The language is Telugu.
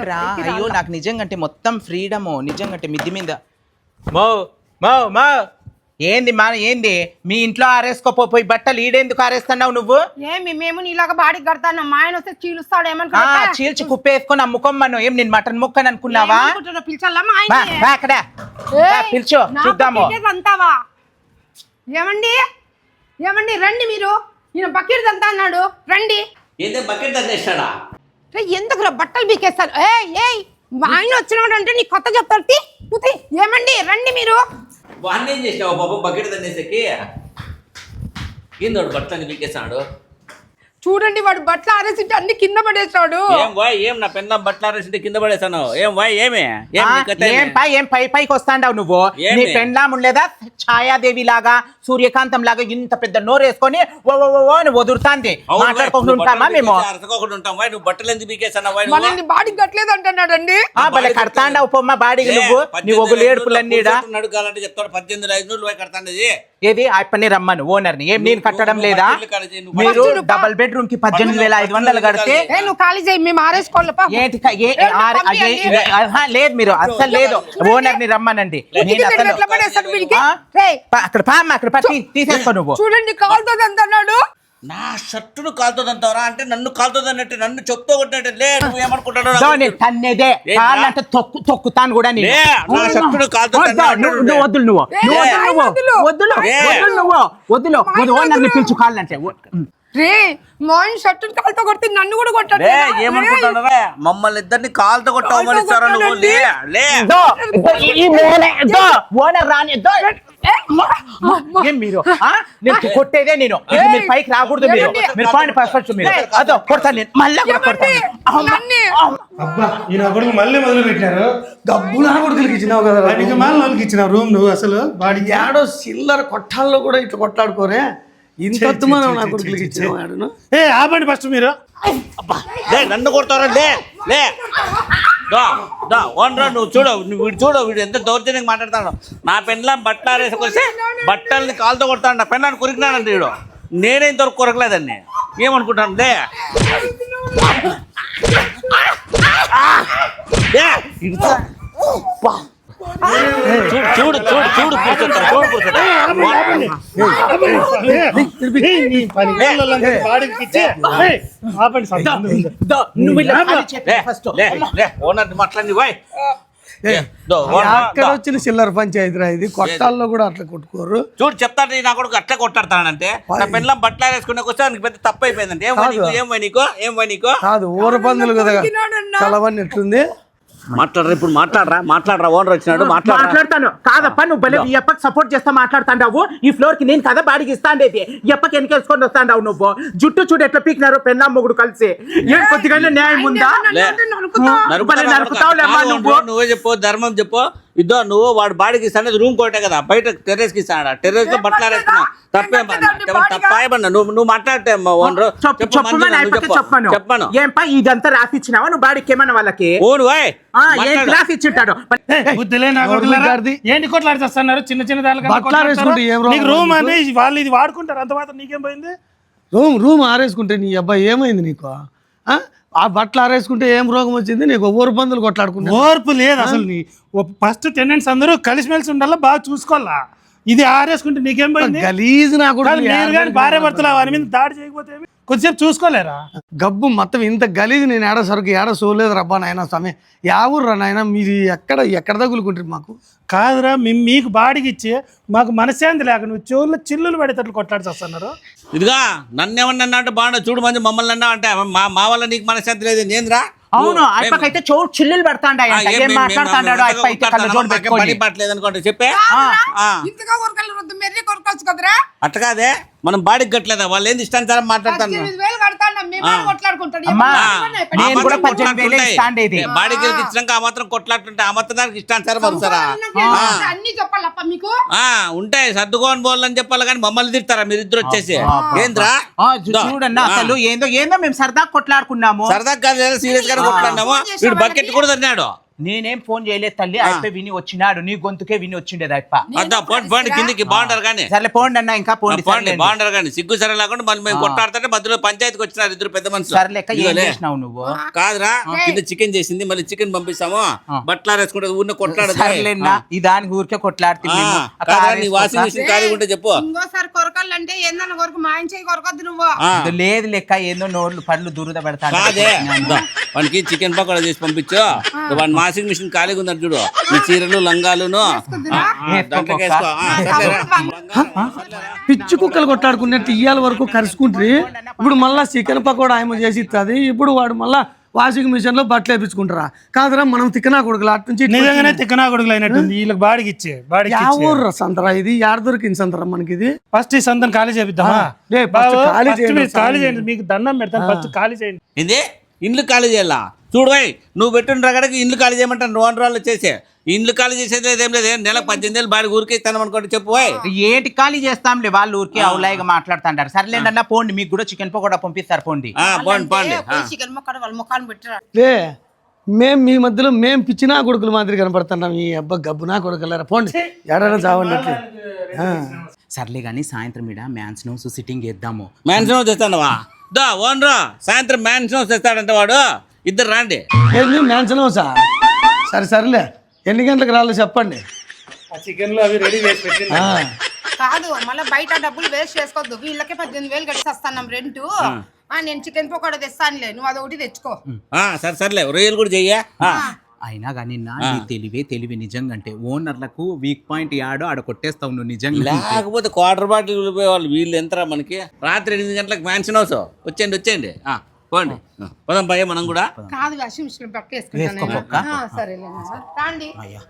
అవునరా అయ్యో నాకు నిజంగా అంటే మొత్తం ఫ్రీడము. నిజంగా అంటే మిద్ది మీద. మో మో మో. ఏంది మా ఏంది? మీ ఇంట్లో ఆరేసుకోపోయి బట్టలు ఈడేందుకు ఆరేస్తున్నావు నువ్వు? ఏమి మేము నీలాగా బాడీకి కడతాను మా ఆయన వస్తే చీలుస్తాడు ఆ ఏమనుకుంటా చీల్చి కుప్పేసుకొని అమ్ముకోమ్మను ఏం నేను మటన్ ముక్కని అనుకున్నావా? అక్కడ. పిలిచో చూద్దాము. అంతావా ఏమండి? ఏమండి రండి మీరు. ఈయన బకెట్ అంతా అన్నాడు. రండి. ఏందే బకెట్ తగ్గేస్తాడా రే ఎందుకు బట్టలు పీకేస్తారు? ఏ ఏయ్ మా ఆయన వచ్చినాడు అంటే నీ కొత్త చెప్తారు. తీ, నువ్వు ఏమండి రండి మీరు. వాడిని ఏం చేసినావు? బాబు బకెట్ తన్నేసరికి ఏందోడు బట్టలు పీకేసాడు చూడండి వాడు బట్టలు ఆరేసింటే అన్ని కింద పడేసాడు ఏం వాయ్ ఏం నా పెన్న బట్టలు ఆరేసింటే కింద పడేసాను ఏం వాయ్ ఏమి? ఏం ఆ, నీ కథ ఏమి? ఏం పై ఏం పై పైకి వస్తాండావు నువ్వు? ఏమి? నీ పెండ్లాం ఉండలేదా ఛాయాదేవి లాగా సూర్యకాంతం లాగా ఇంత పెద్ద నోరు వేసుకొని ఓ ఓ ఓ ఓ అని వదురుతాంది. అవును వాయ్, మాట్లాడుకుంటూ నువ్వు ఉంటామా బట్టలు మేము? అరచుకోకుండా ఉంటాం. వాయ్ నువ్వు బట్టలు ఎందుకు పీకేసాను వాయ్ నువ్వు? మనల్ని బాడీకి కట్టలేదు అంటున్నాడండి ఆ భలే కడతాండావు పొమ్మ బాడీకి లే, నువ్వు. నీ పద్దెనిమిది ఒగులు ఐదు ఏడుపులన్నీడా కూర్చొని నడకాలంటే చెప్తాడు. పద్దెనిమిది ఐదు నూరు కడతాండది. ఏది? ఆ పని రమ్మను ఓనర్ని ఏం నేను కట్టడం నువ్వు లేదా? బట్టలు కడితే నువ్వు మీరు బట్టలు డబల్ బెడ్రూమ్కి పద్దెనిమిది వేల ఐదు వందలు కడితే ఏ నువ్వు ఖాళీ చేయి మేము ఆరేసుకోవాలి పా. ఏంటి క- ఏ- ఏ, నువ్వు ఆరు- పంపి ఏ- అండి. ఏ- ఆహా, లేదు మీరు అస్సలు లేదు. ఓనర్ని రమ్మనండి. నేను తిరిగి అసలు ఎట్లా పడేస్తాడు వీడికి? ఆ? రేయ్, పా, అక్కడ పా అమ్మ, అక్కడ పా, తీ- తీసేసుకో నువ్వు. చూడండి కాలుతుంది నా షర్టును కాలుతుందంటావరా అంటే నన్ను కాలుతుంది అన్నట్టు నన్ను చెప్తూ కొట్టినట్టు. లే నువ్వు ఏమనుకుంటాడో నాకు తన్నేదే. ఏంట్రా? కాళ్ళంటే తొక్కు తొక్కుతాను కూడా నేను. లే, నా కాలుతో వద్దు. నువ్వు- నువ్వు. వద్దులు నువ్వు ఏ, నువ్వు. వద్దులు నువ్వు. వద్దులు. వద్దులు. వద్దులు నువ్వు వద్దులు వద్దులు. పిలుచు కాళ్ళంటే. రే మా ఆయన షర్టు కాలుతో కొడితే నన్ను కూడా కొట్టాడు లే ఏమనుకుంటాడరా మమ్మల్ని ఇద్దరిని కాలుతో కొట్టవమనిస్తారా నువ్వు. లే లే. దో, దో, ఈ- ఈ మూల- దో, ఓనర్ రాని దో. ఏం మీరు? ఆ? నేను కొట్టేదే నేను. ఇది మీరు పైకి రాకూడదు మీరు? మీరు పాండి ఫస్ట్ మీరు. అదో కొడతాను నేను. మళ్ళీ కూడా కొడతాను. అబ్బా ఈయన కొడుకు మళ్ళీ మొదలు పెట్టినారు డబ్బు నా కొడుకులకి ఇచ్చినావు కదా వాడికి మాల వాళ్ళకి రూమ్ నువ్వు అసలు. వాడికి ఏడో చిల్లర కొట్టాల్లో కూడా ఇట్లా కొట్లాడుకోరే. ఇంత అద్దుమానం నా కొడుకులకి ఇచ్చినావు ఆడును ఏ ఆపండి ఫస్ట్ మీరు. లే నన్ను కొడతారా? లే లే. దా దా ఓనరా నువ్వు చూడు నువ్వు వీడు చూడు వీడు ఎంత దౌర్జన్యంగా మాట్లాడతాడు నా పెన్లా బట్టలు ఆరేసుకొస్తే బట్టల్ని కాలుతో కొడతాడు నా పెన్లాన్ని కొరికినాడంటే వీడు. నేనే ఇంతవరకు కొరకలేదండి. ఏమనుకుంటాను? లే. లే, ఇడుతా. చూడు చూడు చూడు అక్కడ. వచ్చిన చిల్లర పంచాయతీ రా ఇది. కొట్టాల్లో కూడా అట్లా కొట్టుకోరు. చూడు చెప్తాను నా కొడుకు అట్లా కొట్టాడతానంటే. నా పెళ్ళం బట్టలు వేసుకునే వస్తే నీకు పెద్ద తప్పు అయిపోయిందంటే ఏం నీకు? ఏం నీకు? ఏం నీకు? కాదు ఊర పందులు కదా కొరికినాడన్నా. మాట్లాడరా ఇప్పుడు మాట్లాడరా మాట్లాడరా ఓనర్ వచ్చినాడు మాట్లాడతాను. కాదప్ప నువ్వు భలే ఈ అప్పకి సపోర్ట్ చేస్తా మాట్లాడుతాండావు. ఈ ఫ్లోర్కి నేను కదా బాడికి ఇస్తాండేది. ఈ అప్పకి వెనకేసుకొని వస్తాండావు నువ్వు. జుట్టు చూడు ఎట్లా పీకినారు పెన్నా మొగుడు కలిసి. ఏం కొద్దిగా న్యాయం ఉందా? లే. నరుకుతా. భలే నరుకుతావులేమ్మా నువ్వు. నువ్వే చెప్పు ధర్మం చెప్పు. ఇద్దో నువ్వు వాడు బాడికి ఇస్తాను రూమ్ కోటే కదా. బయట టెర్రస్కి ఇస్తాడు టెర్రస్లో బట్టలు ఆరేస్తున్నా. తప్పే తప్పాయమన్నా నువ్వు నువ్వు మాట్లాడితే ఓనరు చెప్పాను. చెప్పాను. ఏం పా ఇదంతా రాసిచ్చినావా నువ్వు బాడికి ఏమన్నా వాళ్ళకి? ఓను వాయ్ రాసి ఇచ్చింటాడు? ఏంటి చిన్న చిన్న దానికి రూమ్ ఇది వాళ్ళు ఇది వాడుకుంటారు అంత మాత్రం నీకేం పోయింది? రూమ్ రూమ్ ఆరేసుకుంటే నీ అబ్బాయి ఏమైంది నీకు? ఆ? బట్టలు ఆరేసుకుంటే ఏం రోగం వచ్చింది? నీకు ఊరు పందులు కొట్లాడుకుంటా ఓర్పు లేదు అసలు నీ ఫస్ట్ టెనెంట్స్ అందరూ కలిసిమెలిసి ఉండాలా? బాగా చూసుకోవాలా? ఇది ఆరేసుకుంటే నీకేం పోయింది? గలీజ్ నా కాదు, కొడుకు మీరు కానీ భార్య భర్తలు వారి మీద దాడి చేయకపోతే? కొద్దిసేపు చూసుకోలేరా? గబ్బు మొత్తం ఇంత గలీజ్ నేను ఏడ సరుకు ఏడ సోలేదు రబ్బా నాయన స్వామి. యా ఊర్రా నాయన మీరు ఎక్కడ ఎక్కడ తగులుకుంటారు మాకు? కాదురా మీ- మీకు బాడికి ఇచ్చి మాకు మనశ్శాంతి లేక నువ్వు చెవుల్లో చిల్లులు పడేటట్లు కొట్లాడి వస్తున్నారు ఇదిగా నన్ను ఏమన్నా అన్నా అంటే బాగుండదు చూడు మంది మమ్మల్ని అన్నా అంటే మా మా వల్ల నీకు మనశ్శాంతి లేదు నేంద్రా అవును అప్పకైతే చోటు చిల్లులు పెడతాండా ఏం మాట్లాడుతాడాడు? అప్ప అయితే పట్టలేదు అనుకోండి చెప్పే? ఆ. ఇంతగా కొరకలు వద్దు మెర్రి కొరకొచ్చు కదరా? అట్ట కాదే. మనం బాడీకి కట్టలేదా? వాళ్ళు ఏంది ఇష్టానుసారం మాట్లాడతాను. బాడీకి ఇచ్చినాక ఆ మాత్రం కొట్లాడుతుంటే ఆ మాత్రం దానికి ఇష్టానుసారం వస్తారా? సంసారానికి అన్ని చెప్పాలప్ప మీకు? ఆ ఉంటాయి. సర్దుకోని పోవాలని చెప్పాలి కానీ మమ్మల్ని తిడతారా? మీరు ఇద్దరు వచ్చేసి. ఏంద్రా? ఆ, చూ- చూడన్నా అసలు ఏందో ఏందో మేము సరదా కొట్లాడుకున్నాము. సరదా కాదు సీరియస్గా కొట్లాడినాము. వీడు బకెట్ కూడా తన్నాడు. నేనేం ఫోన్ చేయలేదు తల్లి. అయిపోయి విని వచ్చినాడు. నీ గొంతుకే విని వచ్చిండేది అద్దా పోండి కిందికి బాగుంటారు కానీ సర్లే పోండి అన్న ఇంకా పోండి. బాగుంటారు కానీ సిగ్గు సరే లేకుండా మళ్ళీ మేము. కొట్టాడుతుంటే మధ్యలో పంచాయతీకి వచ్చినారు ఇద్దరు పెద్ద మనుషులు. ఇదిగోలే. చేసినావు నువ్వు? కాదురా కింద చికెన్ చేసింది మళ్ళీ చికెన్ పంపిస్తాము. బట్టలు వేసుకుంటే ఊరిని సర్లేనా ఈ దానికి ఊరికే కొట్లాడుతుంది వాషింగ్. మిషన్ ఖాళీ ఉంటే చెప్పు. ఇంకోసారి కొరకాలంటే ఏందన్న కొరకు మా కొరకొద్దు నువ్వు. లేదు లెక్క ఏందో నోర్లు పళ్ళు దురద పెడతాను వానికి చికెన్ పకోడా చేసి పంపించు వాడి వాషింగ్ మిషన్ ఖాళీగా ఉందని చూడు ఈ చీరలు లంగాలును. పిచ్చి కుక్కలు కొట్లాడుకున్నట్టు ఇయ్యాల వరకు కరుచుకుంటారు ఇప్పుడు మళ్ళా చికెన్ పకోడా ఆయమ చేసి ఇస్తుంది ఇప్పుడు వాడు మళ్ళా వాషింగ్ మిషన్లో బట్టలు వేపించుకుంటారా కాదురా మనం తిక్కనా కొడుకులు అటు నుంచి ఇటు నిజంగానే తిక్కనా కొడుకులు అయినట్టుంది వీళ్ళకి బాడికి ఇచ్చే బాడికి యా ఊర్రా సంతరా ఇది యాడ దొరికింది సంతరా మనకి ఇది ఫస్ట్ ఈ సంతం ఖాళీ చేపిద్దామా ఖాళీ చేయండి మీకు దండం పెడతాను ఫస్ట్ ఖాళీ చేయండి ఏంది ఇండ్లు ఖాళీ చేయాలా? చూడు భాయ్ నువ్వు పెట్టిన రగడకి ఇండ్లు ఖాళీ చేయమంటాను నువ్వు రోజులు చేసే. ఇండ్లు ఖాళీ చేసేది లేదు ఏం లేదు నెల పద్దెనిమిది వేలు బాడి ఊరికే ఇస్తాను అనుకోండి చెప్పు ఏంటి ఖాళీ చేస్తాంలే వాళ్ళు ఊరికే అవులాయిగా మాట్లాడుతుంటారు. సర్లేండి అన్న పోండి మీకు కూడా చికెన్ పకోడా పంపిస్తారు పోండి. ఆ, పోండి పోండి ఆ. చికెన్ మొక్కడ వాళ్ళ ముఖాన్ని పెట్టరా? లే మేం మీ మధ్యలో మేం పిచ్చినా కొడుకుల మాదిరి కనపడుతున్నాం. ఈ అబ్బా గబ్బునా కొడుకులారా? పోండి ఎడైనా చావండి సర్లే కానీ సాయంత్రం ఇడ మ్యాన్స్ నౌస్ సిట్టింగ్ చేద్దాము. మ్యాన్షన్ హౌస్ తెస్తానవా దా ఓనరా. సాయంత్రం మ్యాన్షన్ హౌస్ తెస్తాడంట వాడు. ఇద్దరు రాండి. ఏంది మ్యాన్షన్ హౌసా సరే సరేలే. ఎన్ని గంటలకు రాలో చెప్పండి. చికెన్లో అవి రెడీ చేసి ఆ, కాదు మళ్ళీ బయట డబ్బులు వేస్ట్ చేసుకోవద్దు. వీళ్ళకే పద్దెనిమిది వేలు కట్టి వస్తాను రెంట్ నేను చికెన్ పకోడా తెస్తానులే. నువ్వు అదొకటి తెచ్చుకో. ఆ, సరే సర్లే. రొయ్యలు కూడా చెయ్యా. ఆ. అయినా కానీ నా నీ తెలివే తెలివి నిజంగా అంటే ఓనర్లకు వీక్ పాయింట్ యాడో ఆడ కొట్టేస్తావు నువ్వు నిజంగా. లేకపోతే క్వార్టర్ బాటిల్ వాళ్ళు వీళ్ళు ఎంతరా మనకి? రాత్రి ఎనిమిది గంటలకు మ్యాన్షన్ హౌస్. వచ్చేయండి వచ్చేయండి. ఆ, పోండి. పోదాం భయ్య మనం కూడా. కాదు. సరేలే అయ్యా.